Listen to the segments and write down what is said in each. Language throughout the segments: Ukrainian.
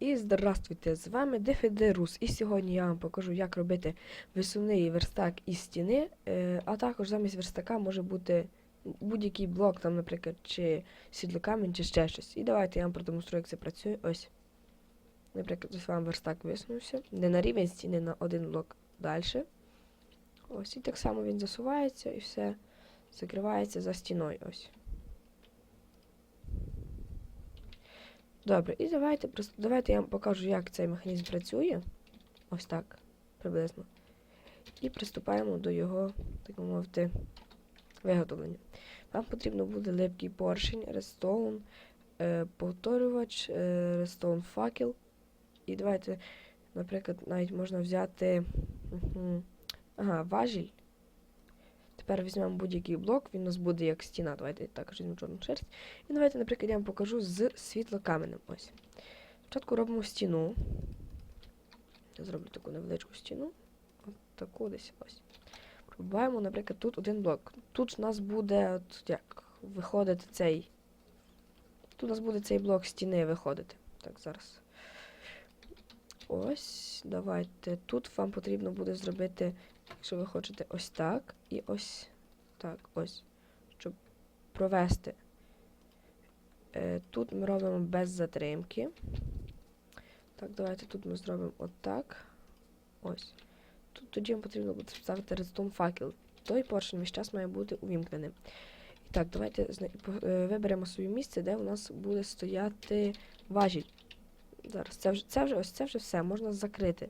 І здравствуйте, з вами Дефідерус. І сьогодні я вам покажу, як робити висувний верстак із стіни, е, а також замість верстака може бути будь-який блок, там, наприклад, чи сідлокамінь, чи ще щось. І давайте я вам продемонструю, як це працює. Ось. Наприклад, ось вам верстак висунувся. Не на рівень стіни на один блок далі. Ось, і так само він засувається і все закривається за стіною. Ось. Добре, і давайте просто давайте я вам покажу, як цей механізм працює. Ось так, приблизно. І приступаємо до його, так мовити, виготовлення. Вам потрібно буде липкий поршень, редстоун, е, повторювач, е, редстоун факел. І давайте, наприклад, навіть можна взяти ага, важіль. Тепер візьмемо будь-який блок, він у нас буде як стіна. Давайте також візьмемо чорну шерсть. І давайте, наприклад, я вам покажу з світлокаменем. Ось. Спочатку робимо стіну. Я зроблю таку невеличку стіну. От таку десь ось. Пробуваємо, наприклад, тут один блок. Тут у нас буде от як виходити цей. Тут у нас буде цей блок стіни виходити. Так, зараз. Ось, давайте. Тут вам потрібно буде зробити, якщо ви хочете, ось так і ось так, ось. Щоб провести. Е, тут ми робимо без затримки. Так, давайте тут ми зробимо отак. Ось. Тут тоді вам потрібно буде вставити редстон факел. Той поршень весь час має бути увімкненим. І так, давайте е, виберемо своє місце, де у нас буде стояти важіль. Зараз це вже, це вже ось це вже все, можна закрити.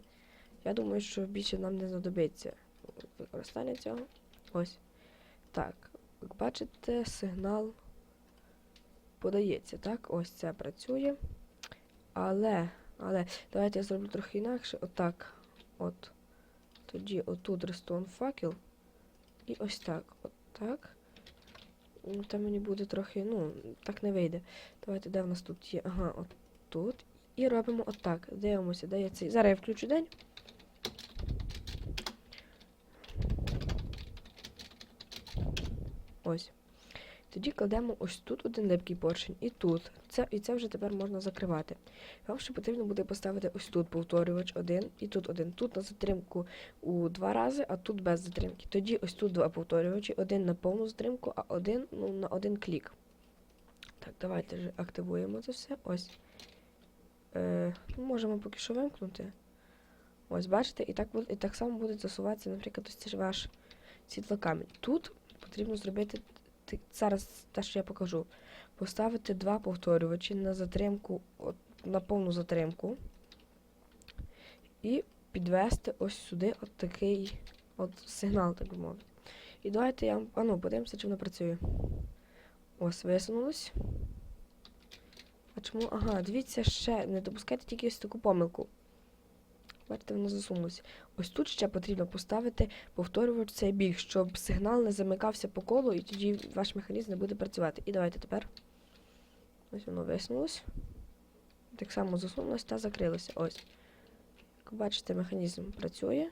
Я думаю, що більше нам не знадобиться використання цього. Ось. Так, як бачите, сигнал подається, так? Ось це працює. Але, але, давайте я зроблю трохи інакше. Отак. От. Тоді отут рестон факел. І ось так. От так. Ну, Та мені буде трохи, ну, так не вийде. Давайте, де в нас тут є? Ага, от тут. І робимо отак. Дивимося, де я цей. Зараз я включу день. Ось. Тоді кладемо ось тут один липкий поршень і тут. Це, і це вже тепер можна закривати. Вам ще потрібно буде поставити ось тут повторювач один і тут один. Тут на затримку у два рази, а тут без затримки. Тоді ось тут два повторювачі, один на повну затримку, а один ну, на один клік. Так, давайте вже активуємо це все. Ось. Е, ну, можемо поки що вимкнути. Ось, бачите, і так, і так само буде засуватися, наприклад, ось це ж ваш світлокамінь. Тут потрібно зробити зараз те, що я покажу. Поставити два повторювачі на затримку, на повну затримку. І підвести ось сюди от такий от сигнал, так би мовити. І давайте я. А ну, подивимося, чи воно працює. Ось, висунулось. А чому? Ага, дивіться ще. Не допускайте тільки ось таку помилку. Бачите, воно засунулося. Ось тут ще потрібно поставити повторювач цей біг, щоб сигнал не замикався по колу, і тоді ваш механізм не буде працювати. І давайте тепер. Ось воно висунулось. Так само засунулось та закрилося. Ось. Як бачите, механізм працює.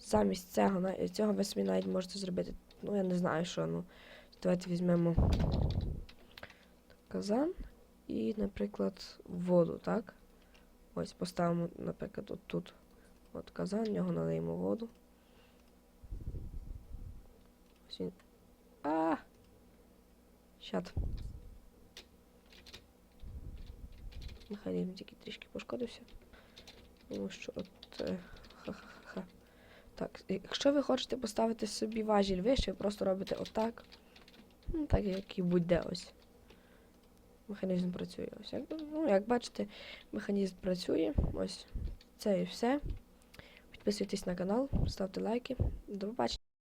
Замість цього, цього ви собі навіть можете зробити. Ну, я не знаю, що. Ну, давайте візьмемо казан і, наприклад, воду, так? Ось поставимо, наприклад, от тут. От казан, в нього налиємо воду. Ось він. А! Щат. Механізм тільки трішки пошкодився. Тому що от. е, Ха-ха-ха. Так, якщо ви хочете поставити собі важіль вище, ви просто робите отак. Ну, так як і будь-де ось. Механізм працює. Ось як, ну, як бачите, механізм працює. Ось це і все. Підписуйтесь на канал, ставте лайки. До побачення.